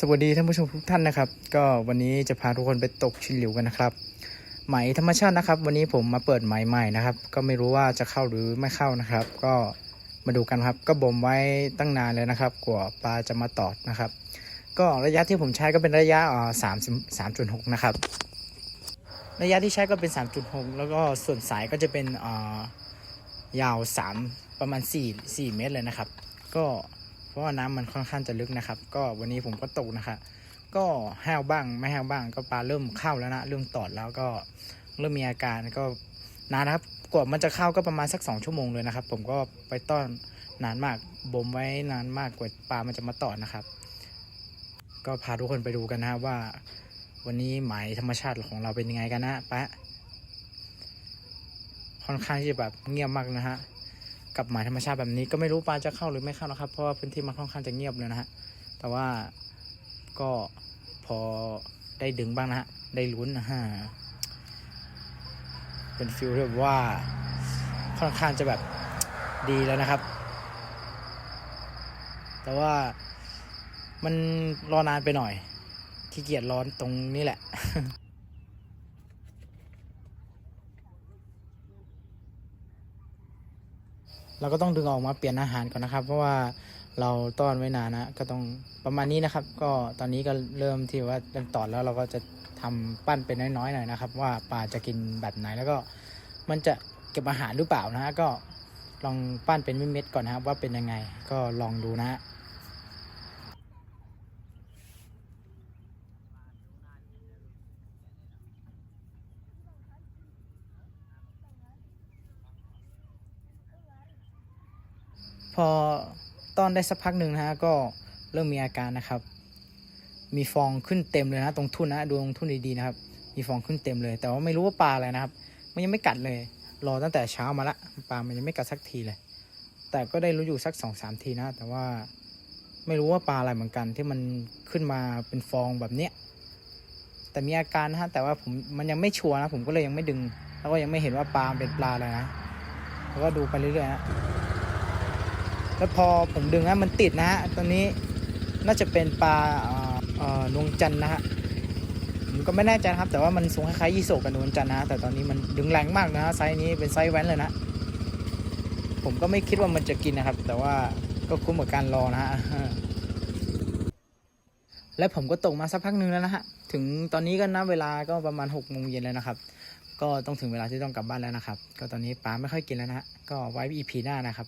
สวัสดีท่านผู้ชมทุกท่านนะครับ ก็วันนี้จะพาทุกคนไปตกชินหลิวกันนะครับไหมธรรมชาตินะครับ วันนี้ผมมาเปิดไหมใหม่นะครับ ก็ไม่รู้ว่าจะเข้าหรือไม่เข้านะครับ ก็มาดูกันครับ ก็บ่มไว้ตั้งนานเลยนะครับกว่าปลาจะมาตอดนะครับ ก็ระยะที่ผมใช้ก็เป็นระยะอ่าสามสามจุดหกนะครับ ระยะที่ใช้ก็เป็น3.6แล้วก็ส่วนสายก็จะเป็นอ่ายาว3ประมาณ4 4เมตรเลยนะครับ ก็ ราะว่าน้ำมันค่อนข้างจะลึกนะครับ ก็วันนี้ผมก็ตกนะครับก็แห้วบ้างไม่แห้วบ้าง ก็ปลาเริ่มเข้าแล้วนะเริ่มตอดแล้วก็เริ่มมีอาการก็นานนะครับกว่ามันจะเข้าก็ประมาณสัก2ชั่วโมงเลยนะครับ ผมก็ไปต้อนนานมากบ่มไว้นานมากกว่าปลามันจะมาตอดนะครับ ก็พาทุกคนไปดูกันนะว่า วันนี้หมายธรรมชาติของเราเป็นยังไงกันนะปะค่อนข้างที่จะแบบเงียบมากนะฮะ กับหมายธรรมชาติแบบนี้ก็ไม่รู้ปลาจะเข้าหรือไม่เข้านะครับ เพราะว่าพื้นที่มันค่อนข้างจะเงียบเลยนะฮะแต่ว่าก็พอได้ดึงบ้างนะฮะได้ลุ้นนะฮะเป็นฟิลที่แบบว่าค่อนข้างจะแบบดีแล้วนะครับ แต่ว่ามันรอนานไปหน่อยขี้เกียจร้อนตรงนี้แหละ เราก็ต้องดึงออกมาเปลี่ยนอาหารก่อนนะครับ เพราะว่าเราต้อนไว้นานนะก็ต้องประมาณนี้นะครับ ก็ตอนนี้ก็เริ่มที่ว่าเริ่มตอดแล้วเราก็จะทำปั้นเป็นน้อยๆหน่อยนะครับ ว่าปลาจะกินแบบไหนแล้วก็มันจะเก็บอาหารหรือเปล่านะฮะก็ลองปั้นเป็นเม็ดๆก่อนนะครับว่าเป็นยังไงก็ลองดูนะ พอต้อนได้สักพักหนึ่งนะฮะก็เริ่มมีอาการนะครับ มีฟองขึ้นเต็มเลยนะ ตรงทุ่นนะดูตรงทุ่นดีๆนะครับ มีฟองขึ้นเต็มเลย แต่ว่าไม่รู้ว่าปลาอะไรนะครับ มันยังไม่กัดเลย รอตั้งแต่เช้ามาละปลามันยังไม่กัดสักทีเลย แต่ก็ได้รู้อยู่สักสองสามทีนะ แต่ว่าไม่รู้ว่าปลาอะไรเหมือนกัน ที่มันขึ้นมาเป็นฟองแบบเนี้ยแต่มีอาการนะฮะแต่ว่าผมมันยังไม่ชัวร์นะผมก็เลยยังไม่ดึง แล้วก็ยังไม่เห็นว่าปลาเป็นปลาอะไรนะแล้วก็ดูไปเรื่อยๆนะ แล้วพอผมดึงนะมันติดนะฮะตอนนี้น่าจะเป็นปลาเอ่อเอ่อนวงจันทร์นะฮะผมก็ไม่แน่ใจครับ แต่ว่ามันทรงคล้ายๆยี่โศกกับนวงจันทร์นะแต่ตอนนี้มันดึงแรงมากนะฮะไซส์นี้เป็นไซส์แว้นเลยนะผมก็ไม่คิดว่ามันจะกินนะครับ แต่ว่าก็คุ้มกับการรอนะฮะและผมก็ตกมาสักพักหนึ่งแล้วนะฮะถึงตอนนี้ก็นับเวลาก็ประมาณหกโมงเย็นแล้วนะครับ ก็ต้องถึงเวลาที่ต้องกลับบ้านแล้วนะครับ ก็ตอนนี้ป้าไม่ค่อยกินแล้วนะฮะก็ไว้ EP หน้านะครับ